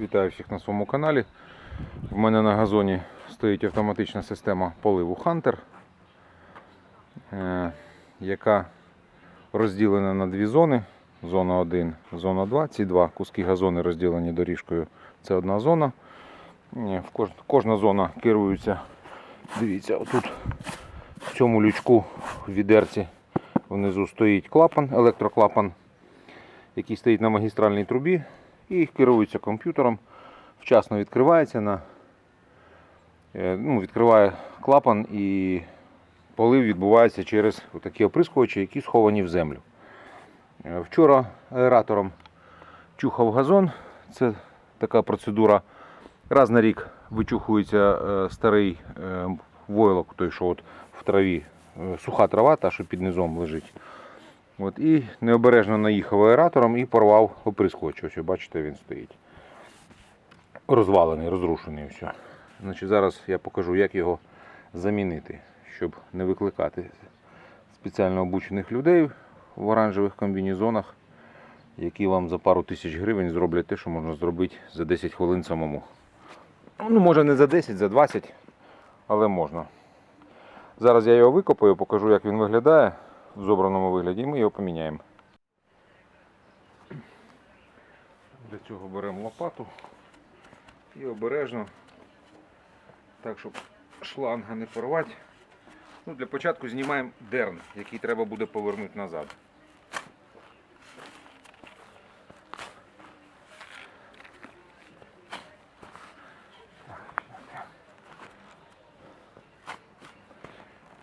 Вітаю всіх на своєму каналі. В мене на газоні стоїть автоматична система поливу Hunter, е, яка розділена на дві зони. Зона 1, зона 2. Ці два куски газони розділені доріжкою. Це одна зона. Е, Кожна зона керується. Дивіться, отут в цьому лючку в відерці внизу стоїть клапан, електроклапан, який стоїть на магістральній трубі і керується комп'ютером. Вчасно відкривається на е, ну, відкриває клапан і полив відбувається через такі оприскувачі, які сховані в землю. Е, Вчора аератором чухав газон. Це така процедура. Раз на рік вичухується е, старий войлок, той, що от в траві, суха трава, та, що під низом лежить. От, і необережно наїхав аератором і порвав оприскувач. Бачите, він стоїть. Розвалений, розрушений. Все. Значить, зараз я покажу, як його замінити, щоб не викликати спеціально обучених людей в оранжевих комбінезонах, які вам за пару тисяч гривень зроблять те, що можна зробити за 10 хвилин самому. Ну, може не за 10, за 20, але можна. Зараз я його викопаю, покажу, як він виглядає в зобраному вигляді, і ми його поміняємо. Для цього беремо лопату і обережно, так, щоб шланга не порвати. Ну, для початку знімаємо дерн, який треба буде повернути назад.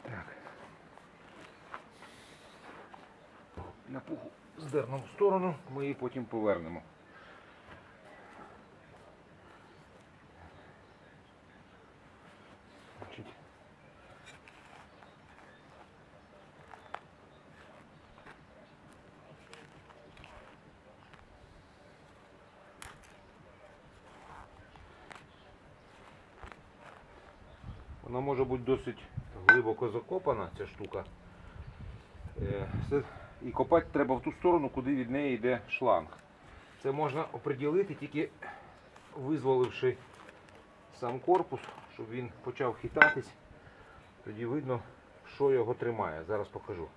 Так. Ляпуху з дерном в сторону, ми її потім повернемо. Вона може бути досить глибоко закопана, ця штука. Е, І копати треба в ту сторону, куди від неї йде шланг. Це можна оприділити тільки визволивши сам корпус, щоб він почав хитатись. Тоді видно, що його тримає. Зараз покажу.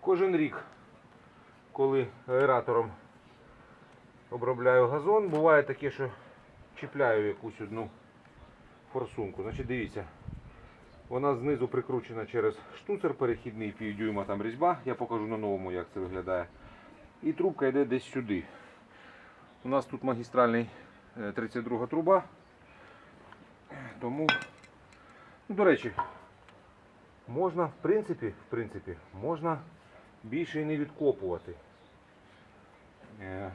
Кожен рік, коли аератором обробляю газон, буває таке, що чіпляю якусь одну форсунку. Значить, дивіться, вона знизу прикручена через штуцер перехідний півдюйма там різьба. Я покажу на новому, як це виглядає. І трубка йде десь сюди. У нас тут магістральний е, 32 труба. Тому, ну, до речі, можна, в принципі, в принципі, можна більше і не відкопувати. Е,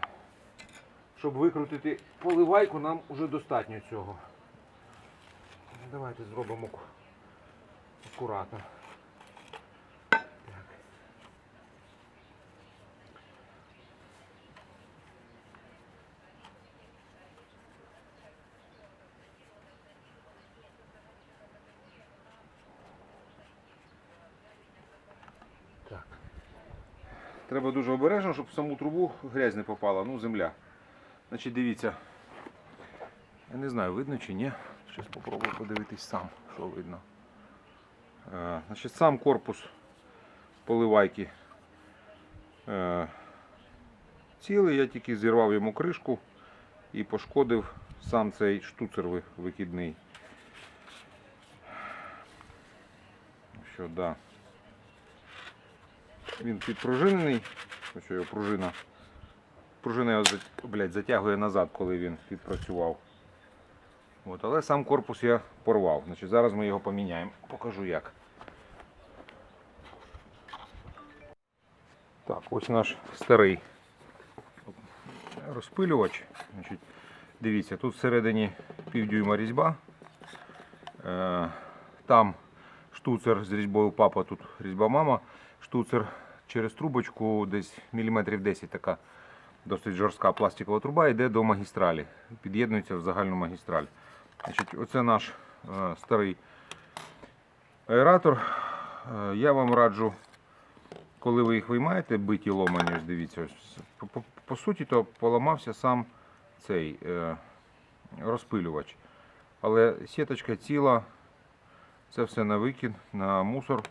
Щоб викрутити поливайку, нам вже достатньо цього. Давайте зробимо акуратно. Так. Так. Треба дуже обережно, щоб в саму трубу грязь не попала, ну земля. Значить, дивіться. Я не знаю, видно чи ні. Щось спробую подивитись сам, що видно. Е, значить, сам корпус поливайки е, цілий, я тільки зірвав йому кришку і пошкодив сам цей штуцер ви- викидний. Що, да. Він підпружинений. Ось його пружина. Пружина його блядь, затягує назад, коли він відпрацював. От, але сам корпус я порвав. Значить, зараз ми його поміняємо. Покажу як. Так, ось наш старий розпилювач. Значить, дивіться, тут всередині півдюйма різьба. Е, там штуцер з різьбою папа, тут різьба мама. Штуцер через трубочку десь міліметрів 10 така досить жорстка пластикова труба йде до магістралі. Під'єднується в загальну магістраль. Значить, оце наш е, старий аератор. Е, я вам раджу коли ви їх виймаєте, биті ломані, ось дивіться, по, по, по суті, то поламався сам цей е, розпилювач. Але сіточка ціла, це все на викид, на мусор,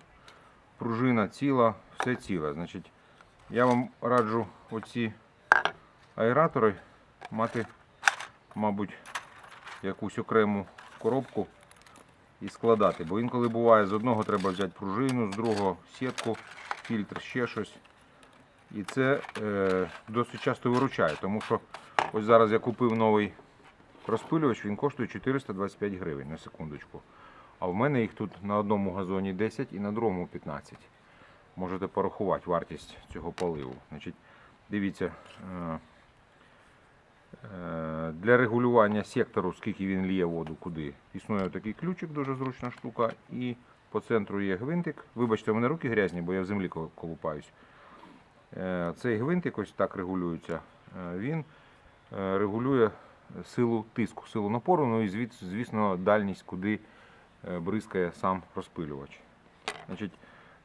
пружина ціла, все ціле. Значить, я вам раджу оці аератори мати, мабуть, якусь окрему коробку і складати. Бо інколи буває, з одного треба взяти пружину, з другого сітку, фільтр, ще щось. І це е, досить часто виручає, тому що ось зараз я купив новий розпилювач, він коштує 425 гривень на секундочку. А в мене їх тут на одному газоні 10 і на другому 15. Можете порахувати вартість цього поливу. Значить, дивіться, е, для регулювання сектору, скільки він ліє воду, куди, існує такий ключик, дуже зручна штука. І по центру є гвинтик. Вибачте, у мене руки грязні, бо я в землі колупаюсь. Е, Цей гвинтик ось так регулюється. Е, Він е, регулює силу тиску, силу напору, ну і звісно дальність, куди е, бризкає сам розпилювач. Значить,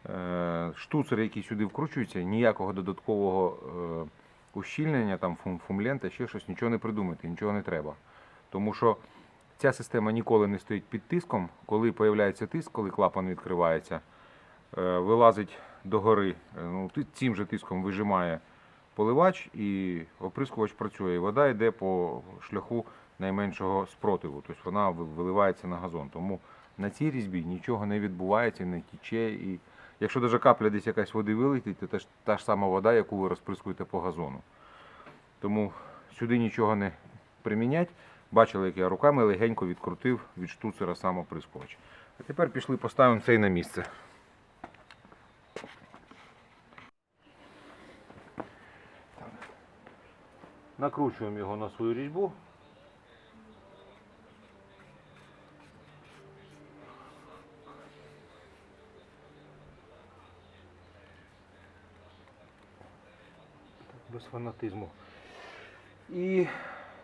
е, штуцер, який сюди вкручується, ніякого додаткового е, ущільнення, там фум, фумлента, ще щось, нічого не придумати, нічого не треба. Тому що ця система ніколи не стоїть під тиском. Коли з'являється тиск, коли клапан відкривається, е, вилазить догори, е, ну, цим же тиском вижимає поливач і оприскувач працює. І вода йде по шляху найменшого спротиву. Тобто вона виливається на газон. Тому на цій різьбі нічого не відбувається, не тіче. І якщо навіть капля десь якась води вилетить, то це та ж сама вода, яку ви розприскуєте по газону. Тому сюди нічого не примінять. Бачили, як я руками легенько відкрутив від штуцера сам оприскувач. А тепер пішли поставимо цей на місце. Накручуємо його на свою різьбу. Без фанатизму. І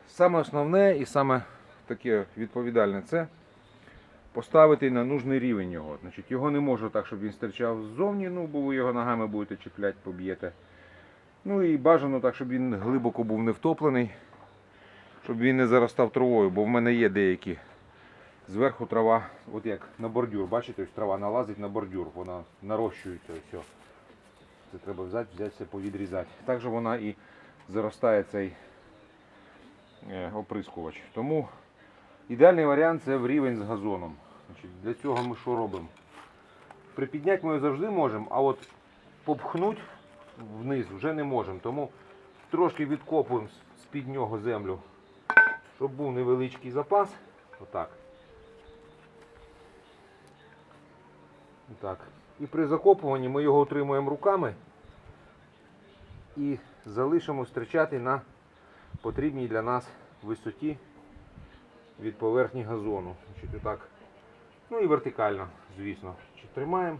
саме основне і саме таке відповідальне це поставити на нужний рівень його. Значить, його не можу так, щоб він стирчав ззовні, ну, бо ви його ногами будете чіпляти, поб'єте. Ну і бажано так, щоб він глибоко був не втоплений, щоб він не заростав травою, бо в мене є деякі. Зверху трава, от як на бордюр, бачите, ось трава налазить на бордюр, вона нарощується. Ось. Це треба взяти, взяти все повідрізати. Так вона і заростає цей е, оприскувач. Тому ідеальний варіант це в рівень з газоном. Значить, для цього ми що робимо? Припідняти ми завжди можемо, а от попхнути вниз вже не можемо. Тому трошки відкопуємо з-під нього землю, щоб був невеличкий запас. Отак. Отак. І при закопуванні ми його утримуємо руками і залишимо стирчати на потрібній для нас висоті від поверхні газону. Значить, отак. Ну і вертикально, звісно. Значить, Тримаємо,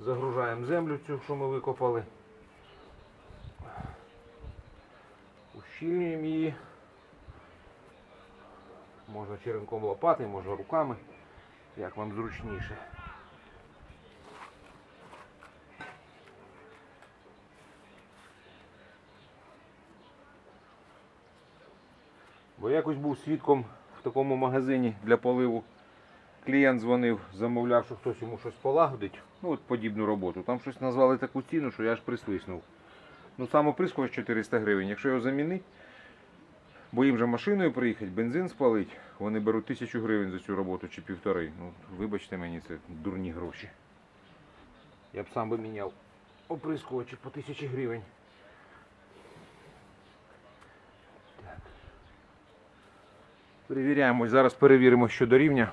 загружаємо землю цю, що ми викопали. Ущільнюємо її. Можна черенком лопати, можна руками, як вам зручніше. Бо якось був свідком в такому магазині для поливу. Клієнт дзвонив, замовляв, що хтось йому щось полагодить. Ну, от подібну роботу. Там щось назвали таку ціну, що я аж присвиснув. Ну, сам оприскувач 400 гривень. Якщо його замінити, бо їм же машиною приїхати, бензин спалить, вони беруть тисячу гривень за цю роботу чи півтори. Ну, вибачте мені, це дурні гроші. Я б сам би міняв оприскувачі по тисячі гривень. Перевіряємо, зараз перевіримо щодо рівня.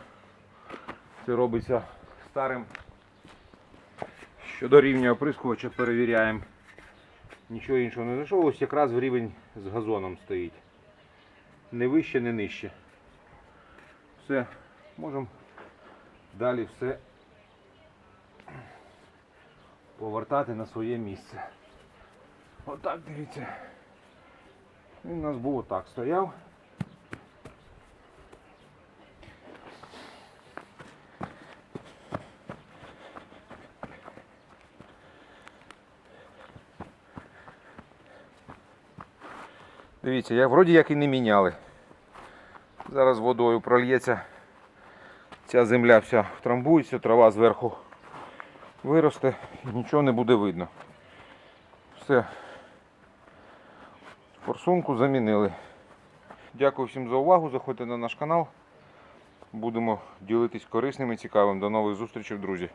Це робиться старим. Щодо рівня оприскувача перевіряємо. Нічого іншого не знайшов, ось якраз в рівень з газоном стоїть. Не вище, не нижче. Все, можемо далі все повертати на своє місце. Отак, дивіться. Він у нас був отак стояв. Дивіться, я вроді як і не міняли. Зараз водою прольється. Ця земля вся втрамбується, трава зверху виросте і нічого не буде видно. Все. Форсунку замінили. Дякую всім за увагу. Заходьте на наш канал. Будемо ділитись корисним і цікавим. До нових зустрічей, друзі.